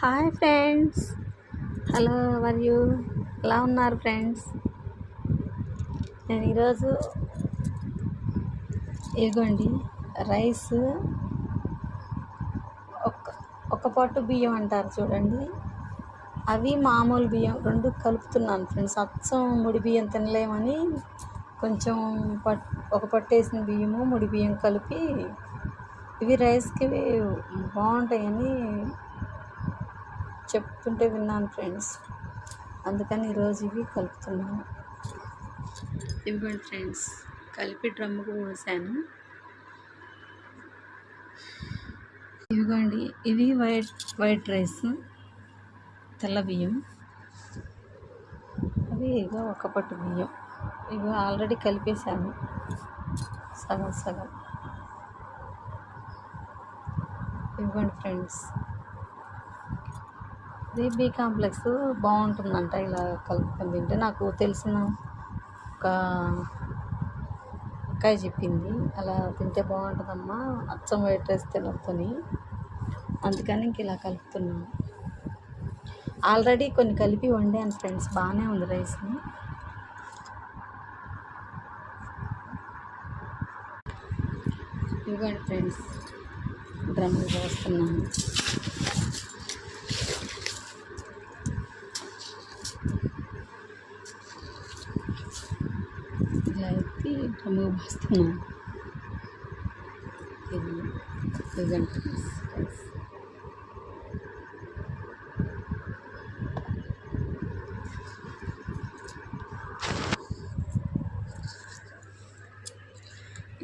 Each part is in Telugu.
Hi friends. హలో మరియు యూ ఎలా ఉన్నారు ఫ్రెండ్స్? నేను ఈరోజు ఇదిగోండి రైస్ ఒక ఒక పట్టు బియ్యం అంటారు చూడండి. అవి మామూలు బియ్యం రెండు కలుపుతున్నాను ఫ్రెండ్స్. అచ్చం ముడి బియ్యం తినలేమని కొంచెం పట్ ఒక పట్టేసిన బియ్యము ముడి బియ్యం కలిపి ఇవి రైస్కి బాగుంటాయని చెప్తుంటే విన్నాను ఫ్రెండ్స్. అందుకని ఈరోజు ఇవి కలుపుతున్నాను. ఇవ్వండి ఫ్రెండ్స్ కలిపి డ్రమ్ముకు పోసాను. ఇవ్వండి ఇవి వైట్ వైట్ రైస్ తెల్ల బియ్యం. అవి ఇగో ఒక పట్టు బియ్యం. ఇవి ఆల్రెడీ కలిపేశాను. సగం సగం. ఇవ్వండి ఫ్రెండ్స్. ఇది బి కాంప్లెక్స్ బాగుంటుందంట ఇలా కలుపుకొని తింటే. నాకు తెలిసిన ఒక అక్కాయ చెప్పింది అలా తింటే బాగుంటుందమ్మా అచ్చం వైట్ రైస్ తినొద్దని. అందుకని ఇంక ఇలా కలుపుతున్నాను. ఆల్రెడీ కొన్ని కలిపి వండాను ఫ్రెండ్స్ బాగానే ఉంది రైస్ని ఇవ్వండి ఫ్రెండ్స్ డ్రమ్లు పోస్తున్నాను. ఎత్తి డ్రమ్ము పోస్తున్నాను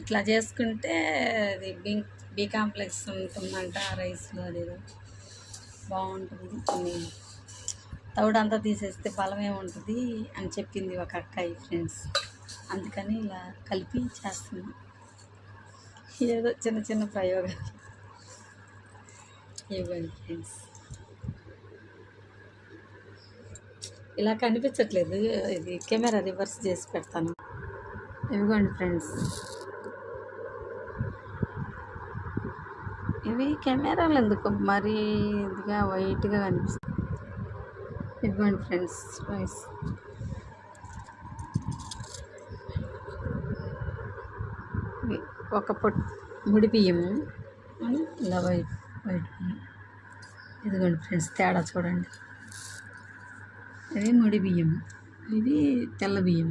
ఇట్లా చేసుకుంటే అది బీ బీ కాంప్లెక్స్ ఉంటుందంట రైస్లో అది ఏదో బాగుంటుంది. కొన్ని తౌడంతా తీసేస్తే బలమే ఉంటుంది అని చెప్పింది ఒక అక్కాయి ఫ్రెండ్స్. అందుకని ఇలా కలిపి చేస్తున్నాం. ఏదో చిన్న చిన్న ప్రయోగాలు. ఇవ్వండి ఫ్రెండ్స్. ఇలా కనిపించట్లేదు. ఇది కెమెరా రివర్స్ చేసి పెడతాను. ఇవ్వండి ఫ్రెండ్స్. ఇవి కెమెరాలు ఎందుకు? మరీ ఇదిగా వైట్గా కనిపిస్తుంది. ఇవ్వండి ఫ్రెండ్స్ రైస్ ఇవి ఒక పొట్ ముడి బియ్యము. ఇలా వైట్ వైట్ బియ్యం. ఇదిగోండి ఫ్రెండ్స్ తేడా చూడండి. ఇది ముడి బియ్యం ఇది తెల్ల బియ్యం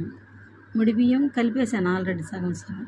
ముడి బియ్యం కలిపేసాను ఆల్రెడీ సగం సగం.